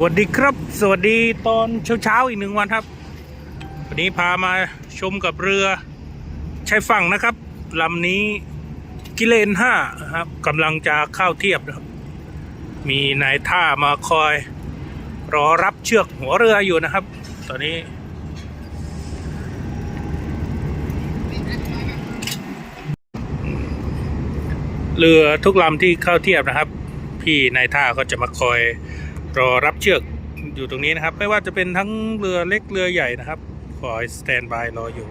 สวัสดีครับ สวัสดีตอนเช้าๆอีกหนึ่งวันครับ วันนี้พามาชมกับเรือชายฝั่งนะครับลำนี้กิเลนห้าครับกำลังจะเข้าเทียบนะครับ มีนายท่ามาคอย รอรับเชือกหัวเรืออยู่นะครับ ตอนนี้เรือทุกลำที่เข้าเทียบนะครับ พี่นายท่าก็จะมาคอย รอรับเชือกอยู่ตรงนี้นะครับ ไม่ว่าจะเป็นทั้งเรือเล็กเรือใหญ่นะครับ คอยสแตนบายรออยู่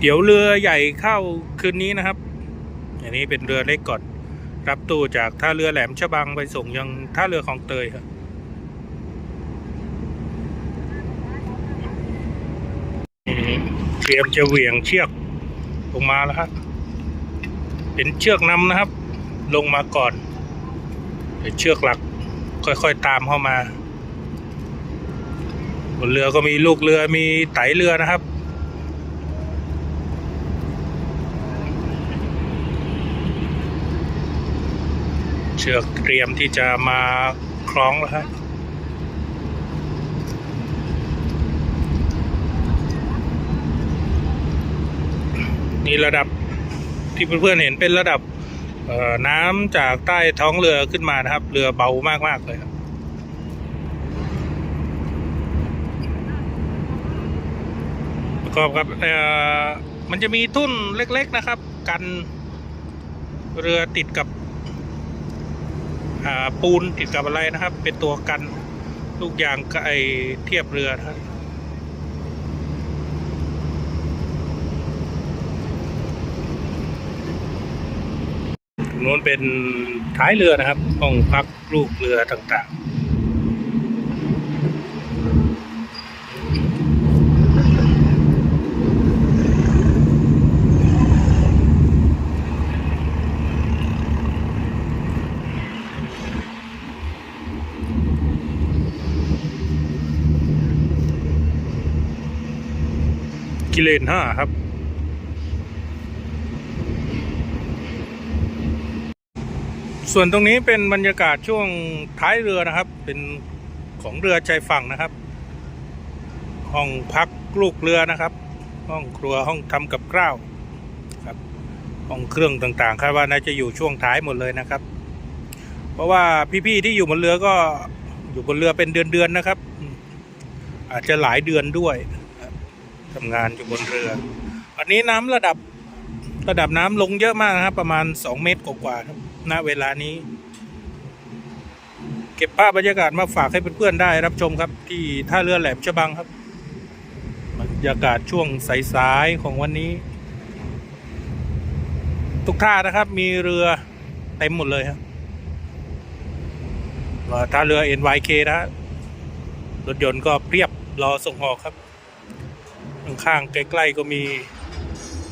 เดี๋ยวเรือใหญ่เข้าคืนนี้นะครับ อันนี้เป็นเรือเล็กก่อน รับตู้จากท่าเรือแหลมฉบังไปส่งยังท่าเรือของเตยครับเตรียมจะเหวี่ยงเชือกลงมาแล้วครับ เป็นเชือกนำนะครับ ลงมาก่อนเดี๋ยวเชือกหลัก ค่อยๆตามเข้ามาบนเรือก็มีลูกเรือมีไตเรือนะครับเชือกเตรียมที่จะมาคล้องแล้วครับนี่ระดับ ที่เพื่อนๆเห็นเป็นระดับน้ำจากใต้ท้องเรือขึ้นมานะครับ เรือเบามากๆเลยครับประกอบกับเอ่อมันจะมีทุ่นเล็ก ๆนะครับ กันเรือติดกับปูนติดกับอะไรนะครับ เป็นตัวกันลูกยางกับไอเทียบเรือนะครับ งนู้นเป็นท้ายเรือนะครับห้องพักลูกเรือต่างๆกิเลนห้าครับ ส่วนตรงนี้เป็นบรรยากาศช่วงท้ายเรือนะครับ เป็นของเรือชายฝั่งนะครับ ห้องพักลูกเรือนะครับ ห้องครัวห้องทำกับข้าวครับ ห้องเครื่องต่างๆคาดว่าน่าจะอยู่ช่วงท้ายหมดเลยนะครับ เพราะว่าพี่ๆที่อยู่บนเรือก็อยู่บนเรือเป็นเดือนๆนะครับ อาจจะหลายเดือนด้วยทำงานอยู่บนเรืออันนี้น้ำระดับระดับน้ำลงเยอะมากนะครับ ประมาณ 2 เมตรกว่าๆครับ ณเวลานี้ เก็บภาพบรรยากาศมาฝากให้เพื่อนๆได้รับชมครับ ที่ท่าเรือแหลมฉบังครับบรรยากาศช่วงสายๆของวันนี้ ทุกท่านะครับมีเรือเต็มหมดเลยครับท่าเรือ NYK นะฮะรถยนต์ก็เพียบรอส่งออกครับ ข้างๆใกล้ๆก็มี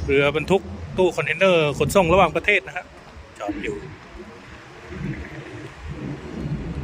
เรือบรรทุกตู้คอนเทนเนอร์ขนส่งระหว่างประเทศนะครับจอดอยู่